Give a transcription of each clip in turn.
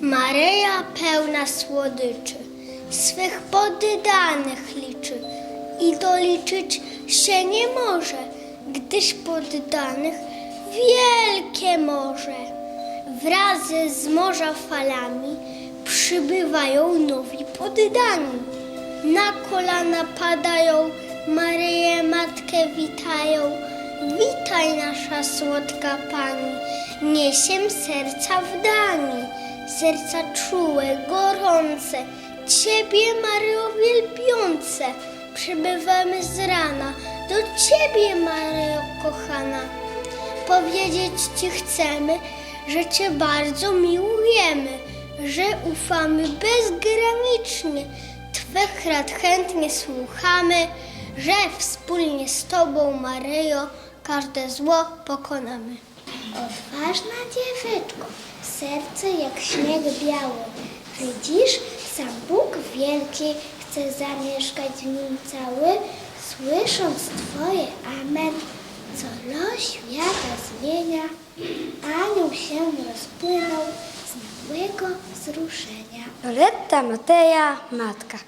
Maryja pełna słodyczy, swych poddanych liczy i doliczyć się nie może, gdyż poddanych wielkie morze. Wraz z morza falami przybywają nowi poddani. Na kolana padają, Maryję Matkę witają. Witaj nasza słodka Pani, niesiem serca w dani, serca czułe, gorące, Ciebie Maryjo wielbiące. Przybywamy z rana do Ciebie Maryjo kochana. Powiedzieć Ci chcemy, że Cię bardzo miłujemy, że ufamy bezgranicznie, Twych rad chętnie słuchamy, że wspólnie z Tobą, Maryjo, każde zło pokonamy. Odważna dziewyczko, serce jak śnieg biały. Widzisz, sam Bóg wielki chce zamieszkać w nim cały. Słysząc Twoje amen, co los świata zmienia, anioł się rozpłynął z małego wzruszenia. Loretta Mateja, matka.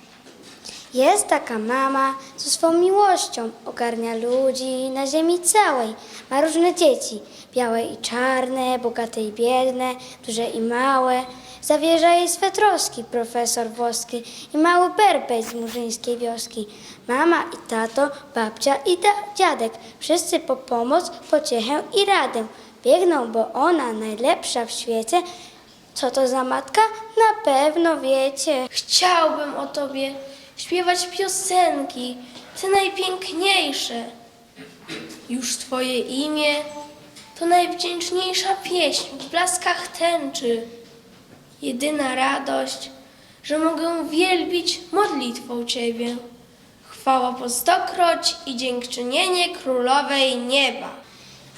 Jest taka mama, co swą miłością ogarnia ludzi na ziemi całej. Ma różne dzieci, białe i czarne, bogate i biedne, duże i małe. Zawierza jej swe troski profesor włoski i mały berbej z murzyńskiej wioski. Mama i tato, babcia i da- dziadek, wszyscy po pomoc, pociechę i radę. Biegną, bo ona najlepsza w świecie. Co to za matka? Na pewno wiecie. Chciałbym o tobie śpiewać piosenki, te najpiękniejsze. Już twoje imię to najwdzięczniejsza pieśń w blaskach tęczy. Jedyna radość, że mogę wielbić modlitwą Ciebie. Chwała po stokroć i dziękczynienie królowej nieba.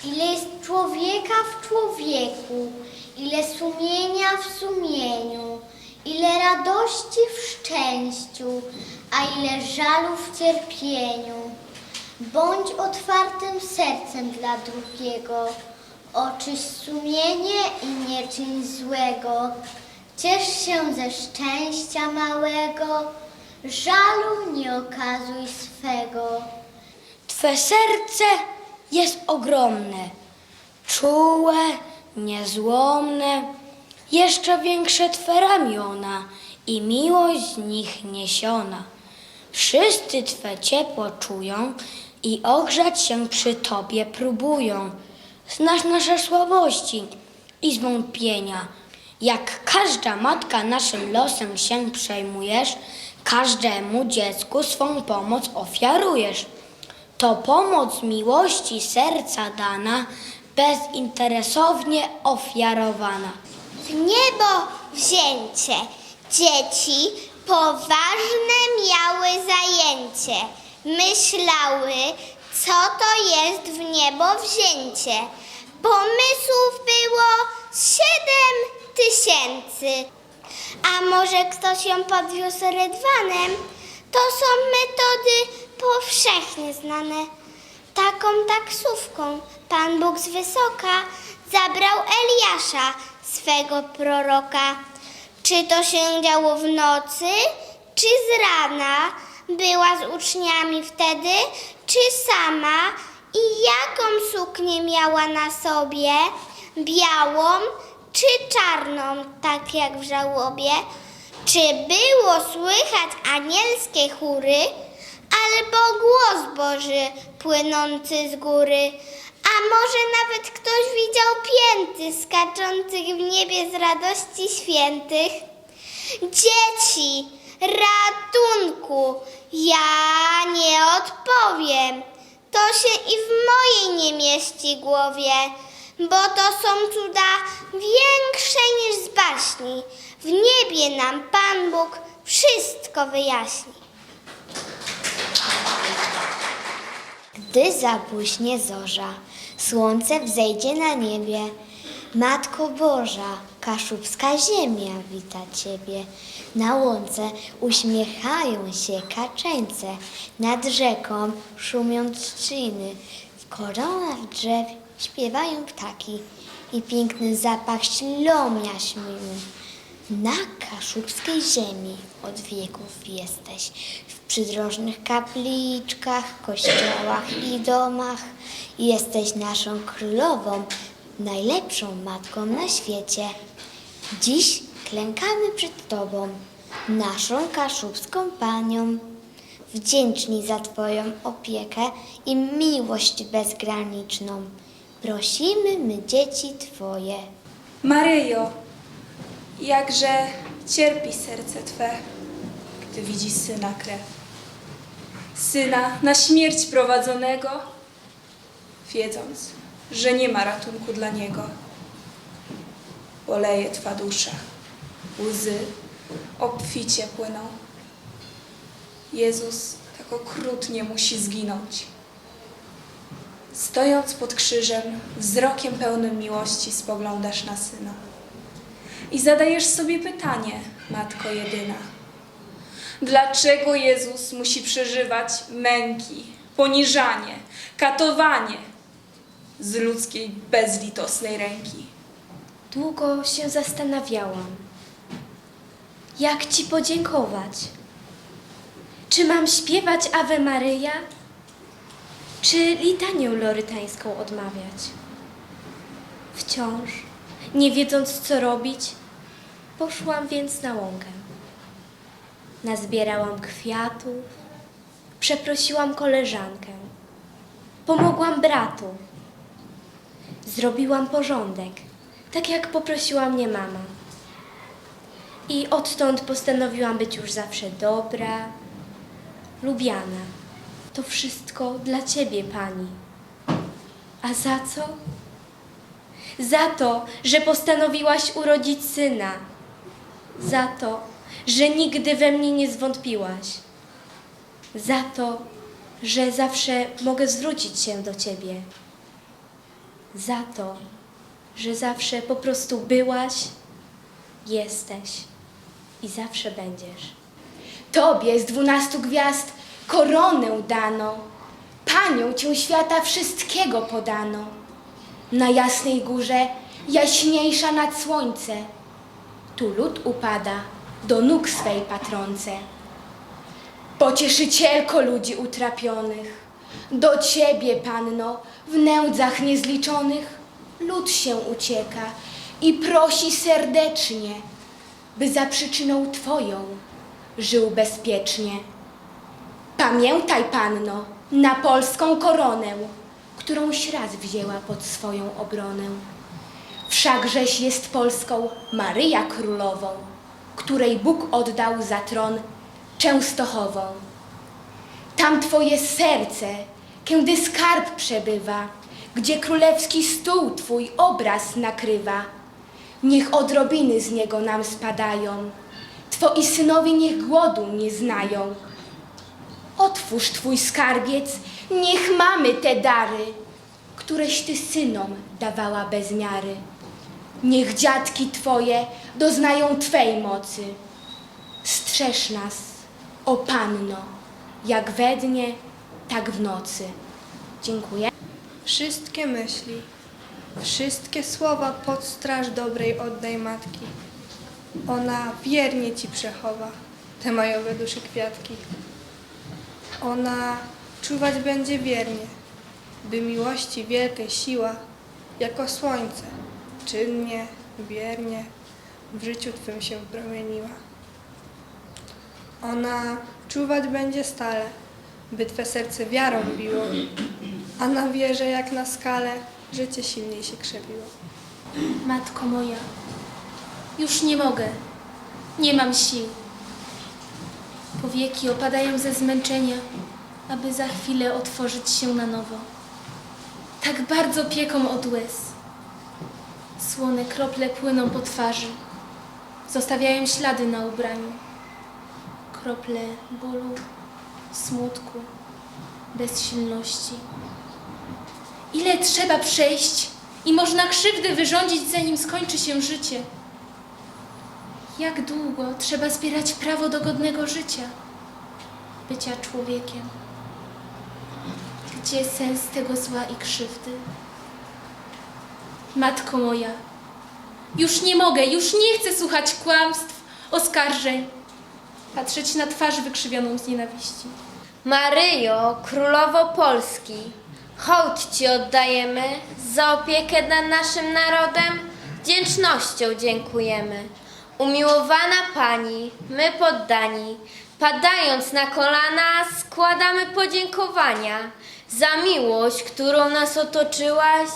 Ile jest człowieka w człowieku, ile sumienia w sumieniu, ile radości w szczęściu, a ile żalu w cierpieniu. Bądź otwartym sercem dla drugiego, oczyść sumienie i nie czyń złego. Ciesz się ze szczęścia małego, żalu nie okazuj swego. Twe serce jest ogromne, czułe, niezłomne, jeszcze większe Twe ramiona i miłość z nich niesiona. Wszyscy Twe ciepło czują i ogrzać się przy Tobie próbują. Znasz nasze słabości i zwątpienia. Jak każda matka naszym losem się przejmujesz, każdemu dziecku swą pomoc ofiarujesz. To pomoc miłości serca dana, bezinteresownie ofiarowana. W niebo wzięcie. Dzieci poważne miały zajęcie. Myślały, co to jest w niebo wzięcie. Pomysłów było siedem tysięcy. A może ktoś ją podwiózł rydwanem? To są metody powszechnie znane. Taką taksówką Pan Bóg z wysoka zabrał Eliasza, swego proroka. Czy to się działo w nocy, czy z rana? Była z uczniami wtedy, czy sama? I jaką suknię miała na sobie? Białą czy czarną, tak jak w żałobie? Czy było słychać anielskie chóry? albo głos Boży płynący z góry. A może nawet ktoś widział pięty skaczących w niebie z radości świętych? Dzieci, ratunku, ja nie odpowiem. To się i w mojej nie mieści głowie, bo to są cuda większe niż z baśni. W niebie nam Pan Bóg wszystko wyjaśni. Gdy zabłyśnie zorza, słońce wzejdzie na niebie. Matko Boża, kaszubska ziemia wita Ciebie. Na łące uśmiechają się kaczeńce, nad rzeką szumią trzciny. W koronach drzew śpiewają ptaki i piękny zapach ślą jaśminy. Na kaszubskiej ziemi od wieków jesteś, w przydrożnych kapliczkach, kościołach i domach. Jesteś naszą królową, najlepszą matką na świecie. Dziś klękamy przed Tobą, naszą kaszubską panią. Wdzięczni za Twoją opiekę i miłość bezgraniczną. Prosimy my dzieci Twoje. Maryjo, jakże cierpi serce Twe, gdy widzi syna krew. Syna na śmierć prowadzonego, wiedząc, że nie ma ratunku dla niego. Boleje Twa dusza, łzy obficie płyną. Jezus tak okrutnie musi zginąć. Stojąc pod krzyżem, wzrokiem pełnym miłości spoglądasz na syna. I zadajesz sobie pytanie, matko jedyna. Dlaczego Jezus musi przeżywać męki, poniżanie, katowanie z ludzkiej bezlitosnej ręki? Długo się zastanawiałam, jak Ci podziękować. Czy mam śpiewać Ave Maryja, czy litanię lorytańską odmawiać? Wciąż, nie wiedząc co robić, poszłam więc na łąkę. Nazbierałam kwiatów, przeprosiłam koleżankę, pomogłam bratu. Zrobiłam porządek, tak jak poprosiła mnie mama. I odtąd postanowiłam być już zawsze dobra, lubiana. To wszystko dla Ciebie, Pani. A za co? Za to, że postanowiłaś urodzić syna. Za to, że nigdy we mnie nie zwątpiłaś. Za to, że zawsze mogę zwrócić się do Ciebie za to, że zawsze po prostu byłaś, jesteś i zawsze będziesz. Tobie z dwunastu gwiazd koronę dano, Panią Cię świata wszystkiego podano. Na jasnej górze, jaśniejsza nad słońce, tu lud upada do nóg swej patronce. Pocieszycielko ludzi utrapionych, do Ciebie, Panno, w nędzach niezliczonych, lud się ucieka i prosi serdecznie, by za przyczyną Twoją żył bezpiecznie. Pamiętaj, Panno, na polską koronę, którąś raz wzięła pod swoją obronę. Wszakżeś jest Polską Maryja Królową, której Bóg oddał za tron Częstochową. Tam Twoje serce, kiedy skarb przebywa, gdzie królewski stół Twój obraz nakrywa. Niech odrobiny z niego nam spadają, Twoi synowie niech głodu nie znają. Otwórz Twój skarbiec, niech mamy te dary, któreś Ty synom dawała bez miary. Niech dziadki Twoje doznają Twej mocy. Strzeż nas, o Panno, jak we dnie, tak w nocy. Dziękuję. Wszystkie myśli, wszystkie słowa pod straż dobrej oddaj matki. Ona wiernie ci przechowa te majowe duszy kwiatki. Ona czuwać będzie wiernie, by miłości wielkiej siła, jako słońce, czynnie, wiernie w życiu Twym się promieniła. Ona czuwać będzie stale, by Twe serce wiarą biło, a na wierze jak na skale życie silniej się krzewiło. Matko moja, już nie mogę, nie mam sił. Powieki opadają ze zmęczenia, aby za chwilę otworzyć się na nowo. Tak bardzo pieką od łez. Słone krople płyną po twarzy, zostawiają ślady na ubraniu. Krople bólu, smutku, bezsilności. Ile trzeba przejść i można krzywdy wyrządzić, zanim skończy się życie? Jak długo trzeba zbierać prawo do godnego życia, bycia człowiekiem? Gdzie sens tego zła i krzywdy? Matko moja, Już nie mogę, już nie chcę słuchać kłamstw, oskarżeń, patrzeć na twarz wykrzywioną z nienawiści. Maryjo, Królowo Polski, hołd Ci oddajemy za opiekę nad naszym narodem, wdzięcznością dziękujemy. Umiłowana Pani, my poddani, padając na kolana, składamy podziękowania za miłość, którą nas otoczyłaś,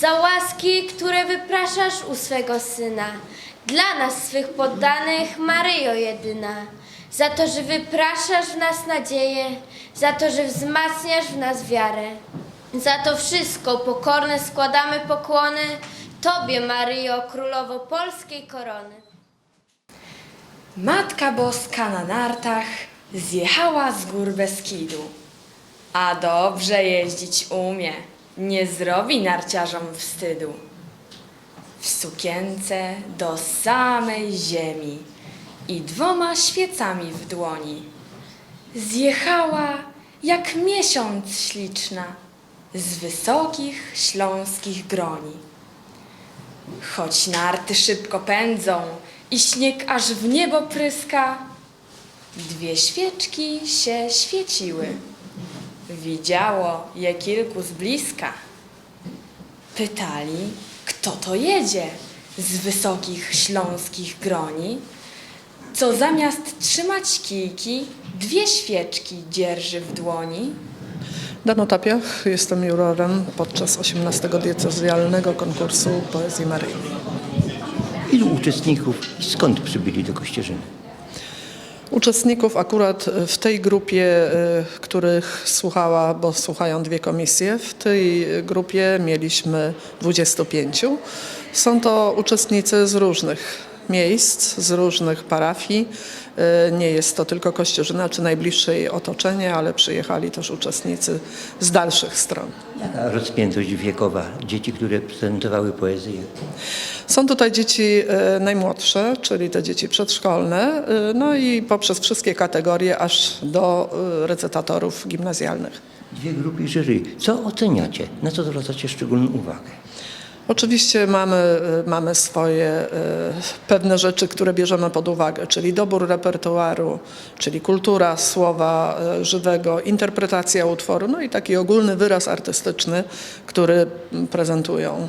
za łaski, które wypraszasz u swego Syna. Dla nas, swych poddanych, Maryjo jedyna. Za to, że wypraszasz w nas nadzieję, za to, że wzmacniasz w nas wiarę. Za to wszystko pokorne składamy pokłony Tobie, Maryjo, Królowo Polskiej Korony. Matka Boska na nartach zjechała z gór Beskidu. A dobrze jeździć umie, nie zrobi narciarzom wstydu. W sukience do samej ziemi i dwoma świecami w dłoni. Zjechała jak miesiąc śliczna z wysokich śląskich groni. Choć narty szybko pędzą i śnieg aż w niebo pryska, dwie świeczki się świeciły. Widziało je kilku z bliska. Pytali, kto to jedzie z wysokich śląskich groni, co zamiast trzymać kijki, dwie świeczki dzierży w dłoni. Dano Tapiach, jestem jurorem podczas 18 diecezjalnego konkursu poezji Maryjnej. Ilu uczestników i skąd przybyli do Kościerzyny? Uczestników akurat w tej grupie, y, których słuchała, bo słuchają dwie komisje, w tej grupie mieliśmy 25. Są to uczestnicy z różnych miejsc, z różnych parafii. Y, Nie jest to tylko Kościerzyna czy najbliższe jej otoczenie, ale przyjechali też uczestnicy z dalszych stron. Jaka rozpiętość wiekowa dzieci, które prezentowały poezję? Są tutaj dzieci e, najmłodsze, czyli te dzieci przedszkolne, e, no i poprzez wszystkie kategorie aż do recytatorów gimnazjalnych. Dwie grupy jury. Co oceniacie? Na co zwracacie szczególną uwagę? Oczywiście mamy, e, mamy swoje e, pewne rzeczy, które bierzemy pod uwagę, czyli dobór repertuaru, czyli kultura słowa e, żywego, interpretacja utworu, no i taki ogólny wyraz artystyczny, który prezentują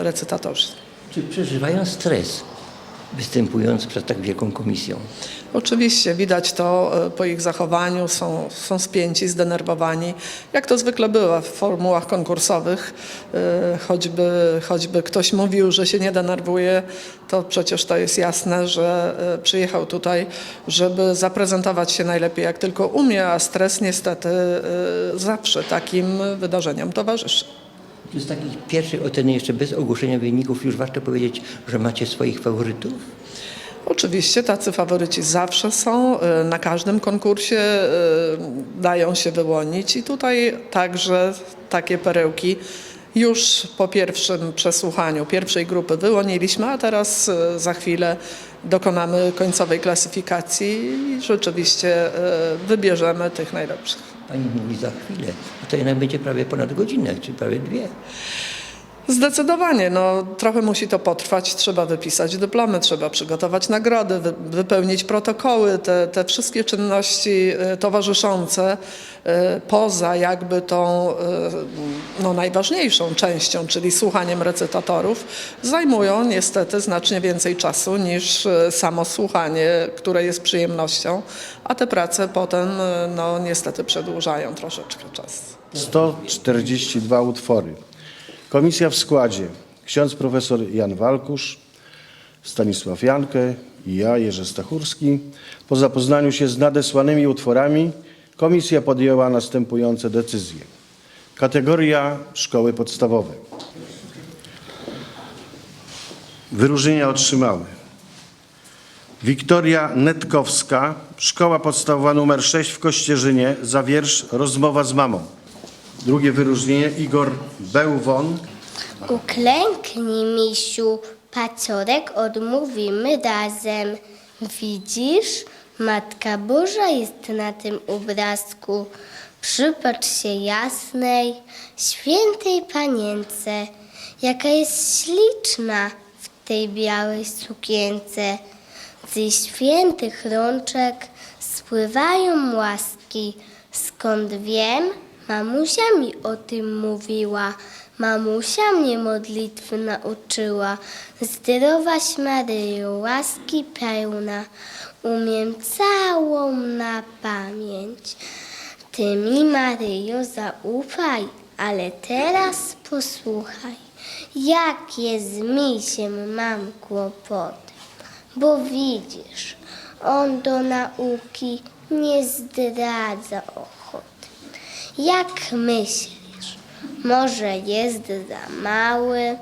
recytatorzy. Czy przeżywają stres występując przed tak wielką komisją? Oczywiście widać to e, po ich zachowaniu, są, są spięci, zdenerwowani, jak to zwykle bywa w formułach konkursowych. E, Choćby, choćby ktoś mówił, że się nie denerwuje, to przecież to jest jasne, że e, przyjechał tutaj, żeby zaprezentować się najlepiej jak tylko umie, a stres niestety zawsze takim wydarzeniom towarzyszy. Z takich pierwszych oceny, jeszcze bez ogłoszenia wyników, już warto powiedzieć, że macie swoich faworytów? Oczywiście tacy faworyci zawsze są, y, na każdym konkursie y, dają się wyłonić i tutaj także takie perełki już po pierwszym przesłuchaniu pierwszej grupy wyłoniliśmy, a teraz y, za chwilę dokonamy końcowej klasyfikacji i rzeczywiście wybierzemy tych najlepszych. Pani mówi za chwilę. A to jednak będzie prawie ponad godzinę, czy prawie dwie. Zdecydowanie, no trochę musi to potrwać, trzeba wypisać dyplomy, trzeba przygotować nagrody, wy, wypełnić protokoły, te, te wszystkie czynności e, towarzyszące e, poza jakby tą e, no, najważniejszą częścią, czyli słuchaniem recytatorów, zajmują niestety znacznie więcej czasu niż samo słuchanie, które jest przyjemnością, a te prace potem no, niestety przedłużają troszeczkę czas. 142 utwory. Komisja w składzie ksiądz profesor Jan Walkusz, Stanisław Jankę i ja, Jerzy Stachurski. Po zapoznaniu się z nadesłanymi utworami komisja podjęła następujące decyzje. Kategoria szkoły podstawowe. Wyróżnienia otrzymały Wiktoria Netkowska, szkoła podstawowa nr 6 w Kościerzynie za wiersz Rozmowa z mamą. Drugie wyróżnienie Igor Bełwon, Uklęknij, misiu, paciorek odmówimy razem. Widzisz, Matka Boża jest na tym obrazku. Przypatrz się jasnej, świętej panience, jaka jest śliczna w tej białej sukience. Ze świętych rączek spływają łaski. Skąd wiem? Mamusia mi o tym mówiła. Mamusia mnie modlitwy nauczyła. Zdrowaś Maryjo, łaski pełna, umiem całą na pamięć. Ty mi, Maryjo, zaufaj, ale teraz posłuchaj, jakie z misiem mam kłopoty. Bo widzisz, on do nauki nie zdradza. Jak myślisz, może jest za mały?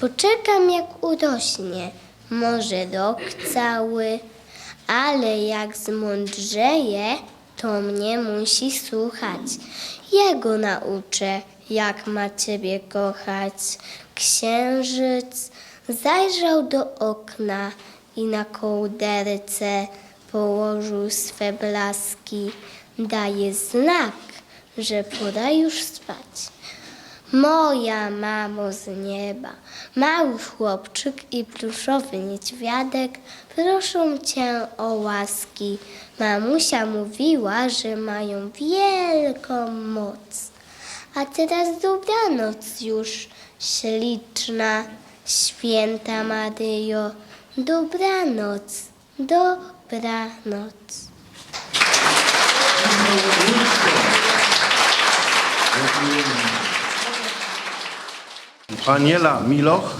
Poczekam jak urośnie, może rok cały, ale jak zmądrzeje, to mnie musi słuchać. Ja go nauczę, jak ma ciebie kochać. Księżyc zajrzał do okna i na kołderce położył swe blaski. Daje znak, że pora już spać. Moja mamo z nieba, mały chłopczyk i pluszowy niedźwiadek proszą cię o łaski. Mamusia mówiła, że mają wielką moc. A teraz dobranoc już, śliczna, święta Maryjo. Dobranoc, dobranoc. Aniela Miloch,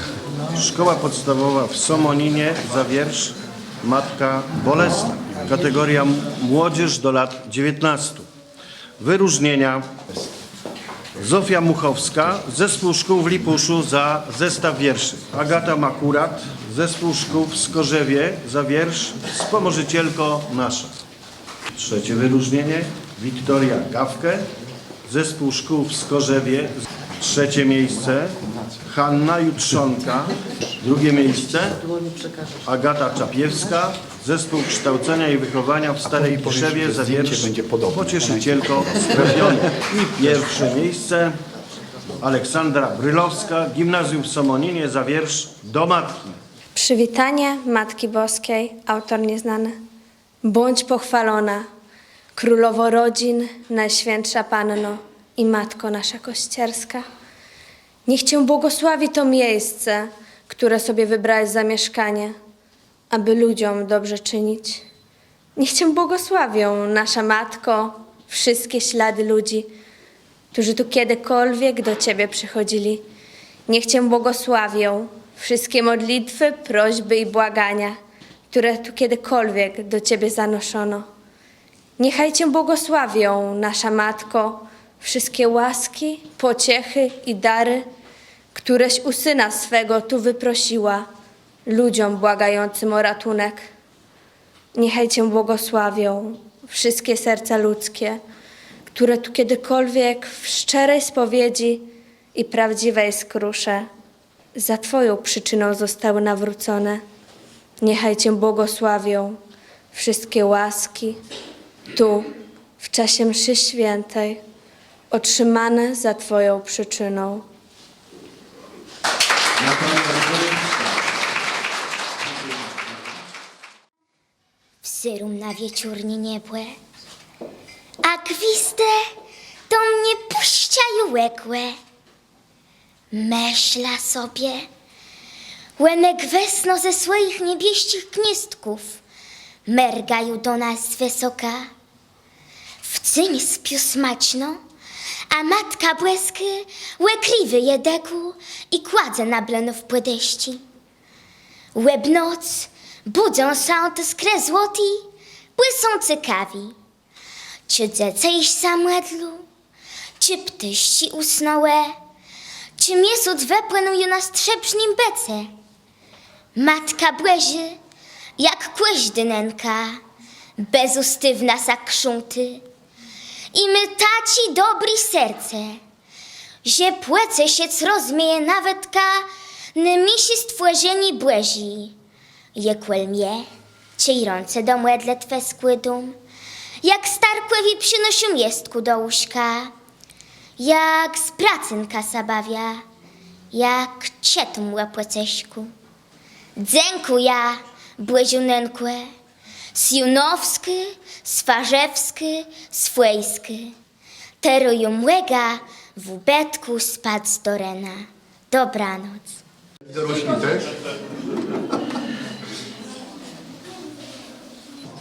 Szkoła Podstawowa w Somoninie za wiersz Matka Bolesna. Kategoria Młodzież do lat 19. Wyróżnienia Zofia Muchowska, Zespół Szkół w Lipuszu za zestaw wierszy. Agata Makurat, Zespół Szkół w Skorzewie za wiersz Wspomożycielko Nasza. Trzecie wyróżnienie Wiktoria Gawkę, Zespół Szkół w Skorzewie. Trzecie miejsce Hanna Jutrzonka. Drugie miejsce Agata Czapiewska, Zespół Kształcenia i Wychowania w Starej Piszewie za wiersz Pocieszycielko Sprawiony. I pierwsze miejsce Aleksandra Brylowska, Gimnazjum w Somoninie za wiersz Do Matki. Przywitanie Matki Boskiej, autor nieznany. Bądź pochwalona, królowo rodzin, najświętsza Panno i Matko nasza Kościerska. Niech Cię błogosławi to miejsce, które sobie wybrałeś za mieszkanie, aby ludziom dobrze czynić. Niech Cię błogosławią, nasza Matko, wszystkie ślady ludzi, którzy tu kiedykolwiek do Ciebie przychodzili. Niech Cię błogosławią wszystkie modlitwy, prośby i błagania, które tu kiedykolwiek do Ciebie zanoszono. Niechaj Cię błogosławią, nasza Matko, wszystkie łaski, pociechy i dary, któreś u Syna swego tu wyprosiła, ludziom błagającym o ratunek. Niechaj Cię błogosławią wszystkie serca ludzkie, które tu kiedykolwiek w szczerej spowiedzi i prawdziwej skrusze za Twoją przyczyną zostały nawrócone. Niechaj Cię błogosławią wszystkie łaski tu, w czasie mszy świętej, otrzymane za Twoją przyczyną. Wzyrum na wieczórnie niebłe, a gwizdę do mnie puszczają łekłe. Myśla sobie, łenek wesno ze swoich niebieścich gnizdków mergają do nas wysoka. W cyń spiu smaczno, a matka błesky łekliwy jedeku i kładze na bleno w płedeści. Łeb noc budzą się te skre złoty, błysący kawi. Czy dzece iść samedlu, czy ptyści usnąłe, czy miesóc wepłynują na strzeprznim bece. Matka błeży, jak kłeźdynenka, bezustywna sakrzuty. I my taci dobry serce, że płece się rozmieje nawet ka, misi stworzeni błezi. Jekwel mnie, ciej rące do młedle twe skłydą, jak starkłewi przynosią jestku do łóżka, jak z pracynka sabawia, jak cietum łapłeceśku. Dziękuję, błeziunękłe, Sjunowski, Swarzewski, Swejski. Teruju młega w ubetku spać do rena. Dobranoc. Dorośli też?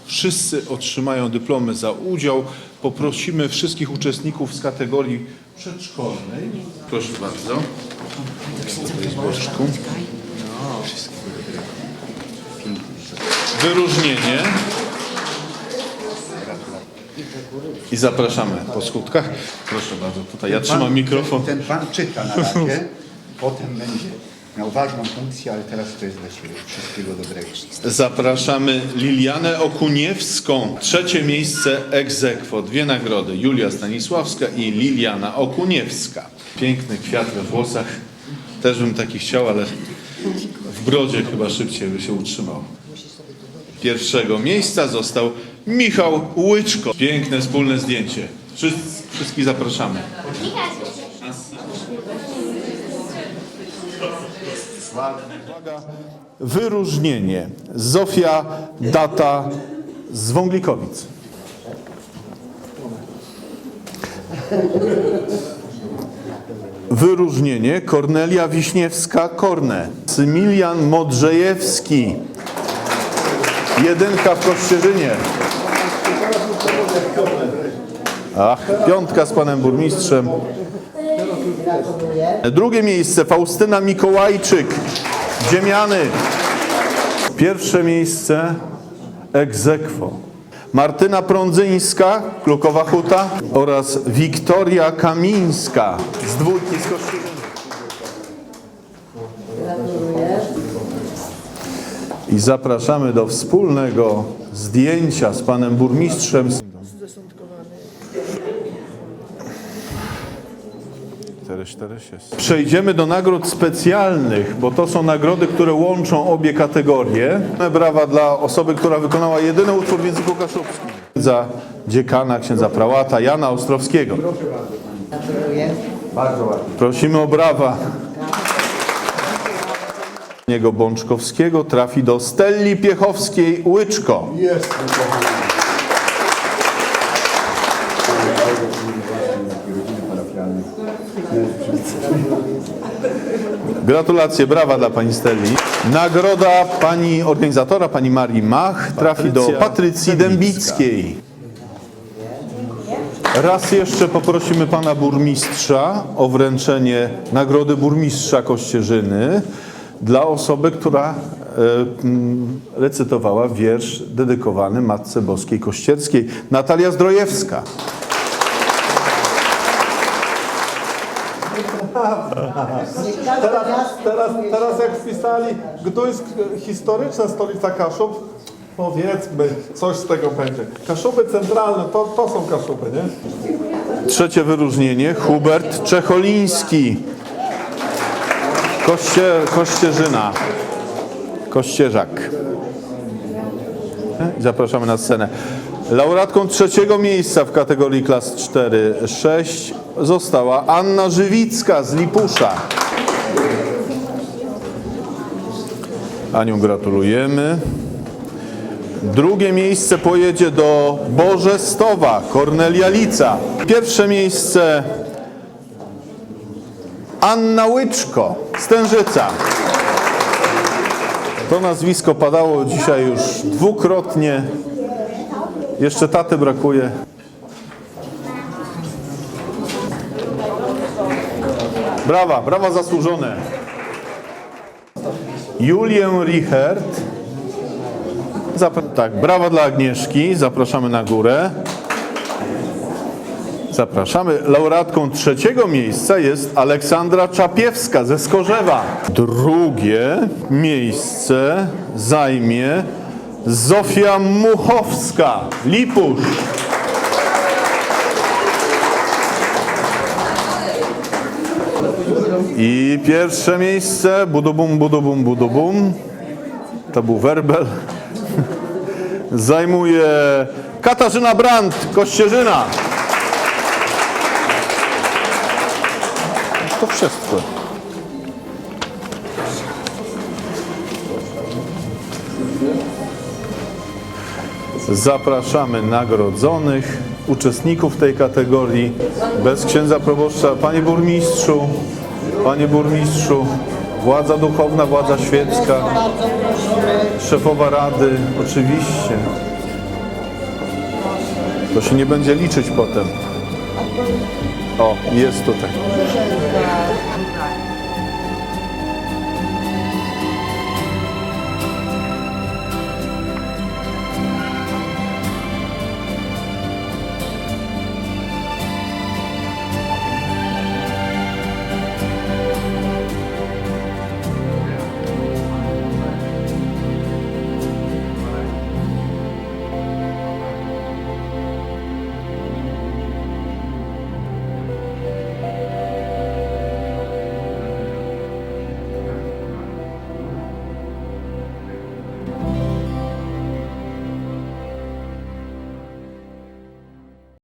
Wszyscy otrzymają dyplomy za udział. Poprosimy wszystkich uczestników z kategorii przedszkolnej. Proszę bardzo. Tutaj z boczku. Wyróżnienie. I zapraszamy po skutkach. Proszę bardzo, tutaj ja trzymam mikrofon. Ten pan czyta na razie, potem będzie miał ważną funkcję, ale teraz to jest dla Ciebie. Wszystkiego dobrego. Zapraszamy Lilianę Okuniewską. Trzecie miejsce aequo. Dwie nagrody. Julia Stanisławska i Liliana Okuniewska. Piękny kwiat we włosach. Też bym taki chciał, ale w brodzie chyba szybciej by się utrzymał. Pierwszego miejsca został Michał Łyczko. Piękne wspólne zdjęcie. Wszyscy, wszystkich zapraszamy. Wyróżnienie. Zofia Data z Wąglikowic. Wyróżnienie Kornelia Wiśniewska-Korne. Symilian Modrzejewski. Jedynka w Kościerzynie. Ach, piątka z panem burmistrzem. Drugie miejsce Faustyna Mikołajczyk, Ziemiany. Pierwsze miejsce aequo. Martyna Prądzyńska, Klukowa Huta oraz Wiktoria Kamińska z dwójki z Kościerzyny. I zapraszamy do wspólnego zdjęcia z panem burmistrzem. Przejdziemy do nagród specjalnych, bo to są nagrody, które łączą obie kategorie. Brawa dla osoby, która wykonała jedyny utwór w języku kaszubskim. Za dziekana księdza prałata Jana Ostrowskiego. Prosimy o brawa. Niego Bączkowskiego trafi do Stelli Piechowskiej Łyczko. Gratulacje, brawa dla pani Stelli. Nagroda pani organizatora, pani Marii Mach, trafi do Patrycji Dębickiej. Raz jeszcze poprosimy pana burmistrza o wręczenie nagrody burmistrza Kościerzyny dla osoby, która e, mm, recytowała wiersz dedykowany Matce Boskiej Kościerskiej. Natalia Zdrojewska. Teraz, teraz, teraz jak wpisali Gdańsk, historyczna stolica Kaszub, powiedzmy, coś z tego będzie. Kaszuby centralne, to, to są Kaszuby, nie? Trzecie wyróżnienie Hubert Czecholiński. Koście, Kościerzyna. Kościerzak. Zapraszamy na scenę. Laureatką trzeciego miejsca w kategorii klas 4-6 została Anna Żywicka z Lipusza. Aniu gratulujemy. Drugie miejsce pojedzie do Bożestowa, Kornelia Lica. Pierwsze miejsce Anna Łyczko, Stężyca. To nazwisko padało dzisiaj już dwukrotnie. Jeszcze taty brakuje. Brawa, brawa zasłużone. Julię Richert. Tak, brawa dla Agnieszki. Zapraszamy na górę. Zapraszamy. Laureatką trzeciego miejsca jest Aleksandra Czapiewska ze Skorzewa. Drugie miejsce zajmie Zofia Muchowska, Lipusz. I pierwsze miejsce, budubum, budubum, budubum. To był werbel. Zajmuje Katarzyna Brandt, Kościerzyna. wszystko. Zapraszamy nagrodzonych, uczestników tej kategorii, bez księdza proboszcza, panie burmistrzu, panie burmistrzu, władza duchowna, władza świecka, szefowa rady, oczywiście. To się nie będzie liczyć potem. O, jest tutaj.